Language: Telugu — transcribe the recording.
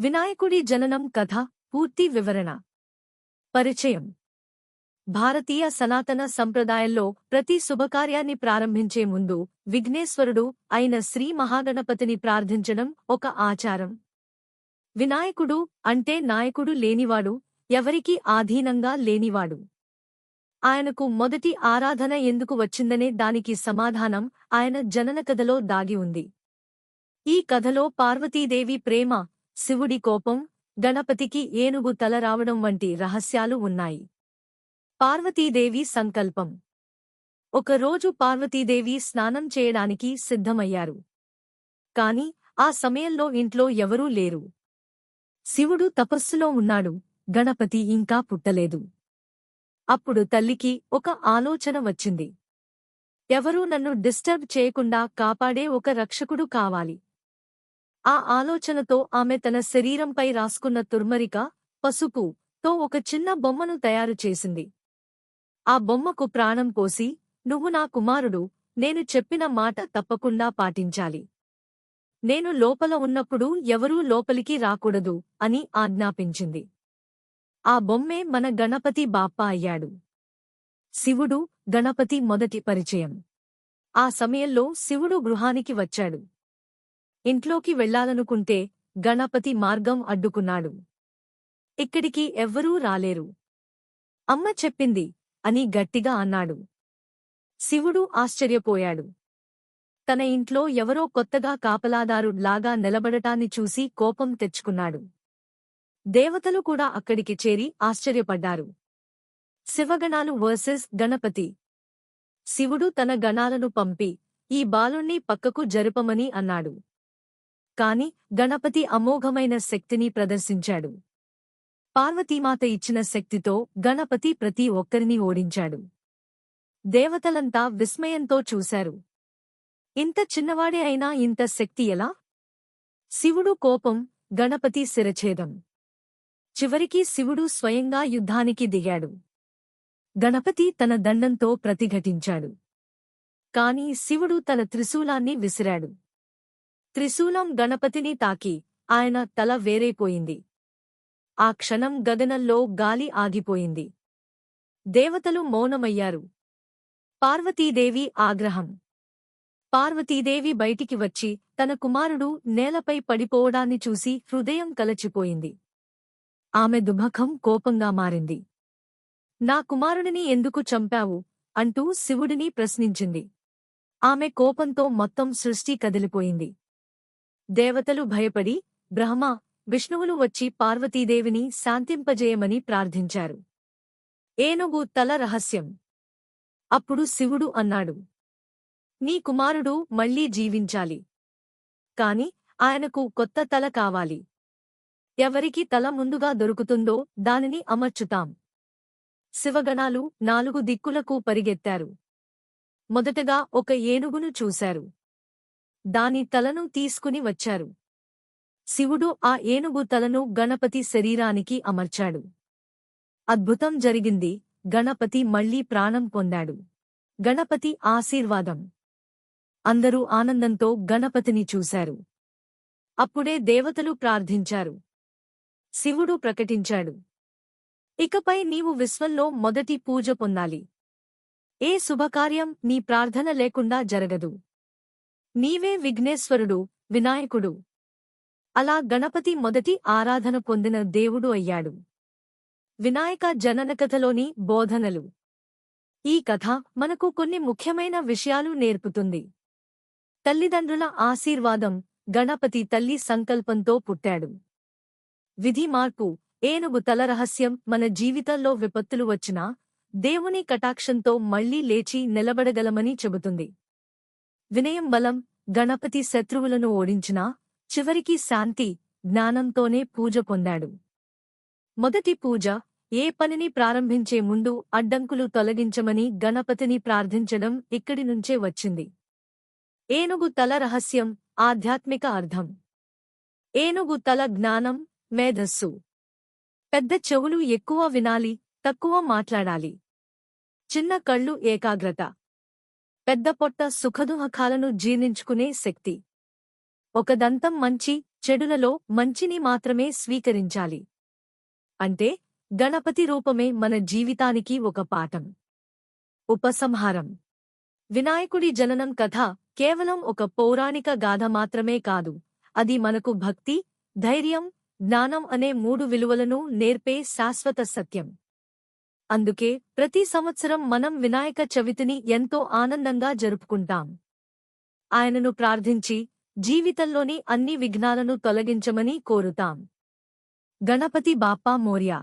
వినాయకుడి జననం కథ పూర్తి వివరణ. పరిచయం. భారతీయ సనాతన సంప్రదాయంలో ప్రతి శుభకార్యాన్ని ప్రారంభించే ముందు విఘ్నేశ్వరుడు అయిన శ్రీ మహాగణపతిని ప్రార్థించడం ఒక ఆచారం. వినాయకుడు అంటే నాయకుడు లేనివాడు ఎవరికీ ఆధీనంగా లేనివాడు. ఆయనకు మొదటి ఆరాధన ఎందుకు వచ్చిందనే దానికి సమాధానం ఆయన జనన కథలో దాగి ఉంది. ఈ కథలో పార్వతీదేవి ప్రేమ శివుడి కోపం గణపతికి ఏనుగు తల రావడం వంటి రహస్యాలు ఉన్నాయి. పార్వతీదేవి సంకల్పం. ఒకరోజు పార్వతీదేవి స్నానం చేయడానికి సిద్ధమయ్యారు. కాని ఆ సమయంలో ఇంట్లో ఎవరూ లేరు. శివుడు తపస్సులో ఉన్నాడు గణపతి ఇంకా పుట్టలేదు. అప్పుడు తల్లికి ఒక ఆలోచన వచ్చింది. ఎవరూ నన్ను డిస్టర్బ్ చేయకుండా కాపాడే ఒక రక్షకుడు కావాలి. ఆ ఆలోచనతో ఆమె తన శరీరంపై రాసుకున్న తుర్మరిక పసుపు తో ఒక చిన్న బొమ్మను తయారు చేసింది. ఆ బొమ్మకు ప్రాణం పోసి నువ్వు నా కుమారుడు నేను చెప్పిన మాట తప్పకుండా పాటించాలి. నేను లోపల ఉన్నప్పుడు ఎవరూ లోపలికి రాకూడదు అని ఆజ్ఞాపించింది. ఆ బొమ్మే మన గణపతి బాప్ప అయ్యాడు. శివుడు గణపతి మొదటి పరిచయం. ఆ సమయంలో శివుడు గృహానికి వచ్చాడు. ఇంట్లోకి వెళ్ళాలనుకుంటే గణపతి మార్గం అడ్డుకున్నాడు. ఇక్కడికి ఎవ్వరూ రాలేరు. అమ్మ చెప్పింది అని గట్టిగా అన్నాడు. శివుడు ఆశ్చర్యపోయాడు. తన ఇంట్లో ఎవరో కొత్తగా కాపలాదారు లాగా నిలబడటాన్ని చూసి కోపం తెచ్చుకున్నాడు. దేవతలు కూడా అక్కడికి చేరి ఆశ్చర్యపడ్డారు. శివగణాలు వర్సెస్ గణపతి. శివుడు తన గణాలను పంపి ఈ బాలుణ్ణి పక్కకు జరుపమని అన్నాడు. కాని గణపతి అమోఘమైన శక్తిని ప్రదర్శించాడు. పార్వతీమాత ఇచ్చిన శక్తితో గణపతి ప్రతి ఒక్కరిని ఓడించాడు. దేవతలంతా విస్మయంతో చూశారు. ఇంత చిన్నవాడే అయినా ఇంత శక్తి ఎలా? శివుడు కోపం గణపతి శిరఛేదం. చివరికి శివుడు స్వయంగా యుద్ధానికి దిగాడు. గణపతి తన దండంతో ప్రతిఘటించాడు. కాని శివుడు తన త్రిశూలాన్ని విసిరాడు. త్రిశూలం గణపతిని తాకి ఆయన తల వేరైపోయింది. ఆ క్షణం గగనంలో గాలి ఆగిపోయింది. దేవతలు మౌనమయ్యారు. పార్వతీదేవి ఆగ్రహం. పార్వతీదేవి బయటికి వచ్చి తన కుమారుడు నేలపై పడిపోవడాన్ని చూసి హృదయం కలచిపోయింది. ఆమె దుమఖం కోపంగా మారింది. నా కుమారుడిని ఎందుకు చంపావు? అంటూ శివుడిని ప్రశ్నించింది. ఆమె కోపంతో మొత్తం సృష్టి కదిలిపోయింది. దేవతలు భయపడి బ్రహ్మ విష్ణువులు వచ్చి పార్వతీదేవిని శాంతింపజేయమని ప్రార్థించారు. ఏనుగు తల రహస్యం. అప్పుడు శివుడు అన్నాడు నీ కుమారుడు మళ్ళీ జీవించాలి. కాని ఆయనకు కొత్త తల కావాలి. ఎవరికి తల ముందుగా దొరుకుతుందో దానిని అమర్చుతాం శివగణాలు నాలుగు దిక్కులకు పరిగెత్తారు. మొదటగా ఒక ఏనుగును చూశారు. దాని తలను తీసుకుని వచ్చారు. శివుడు ఆ ఏనుగు తలను గణపతి శరీరానికి అమర్చాడు. అద్భుతం జరిగింది. గణపతి మళ్ళీ ప్రాణం పొందాడు. గణపతి ఆశీర్వాదం. అందరూ ఆనందంతో గణపతిని చూశారు. అప్పుడే దేవతలు ప్రార్థించారు. శివుడు ప్రకటించాడు. ఇకపై నీవు విశ్వంలో మొదటి పూజ పొందాలి. ఏ శుభకార్యం నీ ప్రార్థన లేకుండా జరగదు. నీవే విఘ్నేశ్వరుడు వినాయకుడు. అలా గణపతి మొదటి ఆరాధన పొందిన దేవుడు అయ్యాడు. వినాయక జననకథలోని బోధనలు. ఈ కథ మనకు కొన్ని ముఖ్యమైన విషయాలు నేర్పుతుంది. తల్లిదండ్రుల ఆశీర్వాదం గణపతి తల్లి సంకల్పంతో పుట్టాడు. విధి మార్పు ఏనుగు తల రహస్యం మన జీవితంలో విపత్తులు వచ్చినా దేవుని కటాక్షంతో మళ్ళీ లేచి నిలబడగలమని చెబుతుంది. వినయం బలం గణపతి శత్రువులను ఓడించినా చివరికి శాంతి జ్ఞానంతోనే పూజ పొందాడు. మొదటి పూజ ఏ పనిని ప్రారంభించే ముందు అడ్డంకులు తొలగించమని గణపతిని ప్రార్థించడం ఇక్కడి నుంచే వచ్చింది. ఏనుగు తల రహస్యం ఆధ్యాత్మిక అర్థం. ఏనుగు తల జ్ఞానం మేధస్సు. పెద్ద చెవులు ఎక్కువ వినాలి తక్కువ మాట్లాడాలి. చిన్న కళ్ళు ఏకాగ్రత. పెద్ద పొట్ట సుఖదుహకాలను జీర్ణించుకునే శక్తి. ఒక దంతం మంచి చెడులలో మంచిని మాత్రమే స్వీకరించాలి. అంటే గణపతి రూపమే మన జీవితానికి ఒక పాఠం. ఉపసంహారం. వినాయకుడి జననం కథ కేవలం ఒక పౌరాణిక గాథ మాత్రమే కాదు. అది మనకు భక్తి ధైర్యం జ్ఞానం అనే మూడు విలువలను నేర్పే శాశ్వత సత్యం. అందుకే ప్రతి సంవత్సరం మనం వినాయక చవితిని ఎంతో ఆనందంగా జరుపుకుంటాం. ఆయనను ప్రార్థించి జీవితంలోని అన్ని విఘ్నాలను తొలగించమని కోరుతాం. గణపతి బాప్పా మోర్యా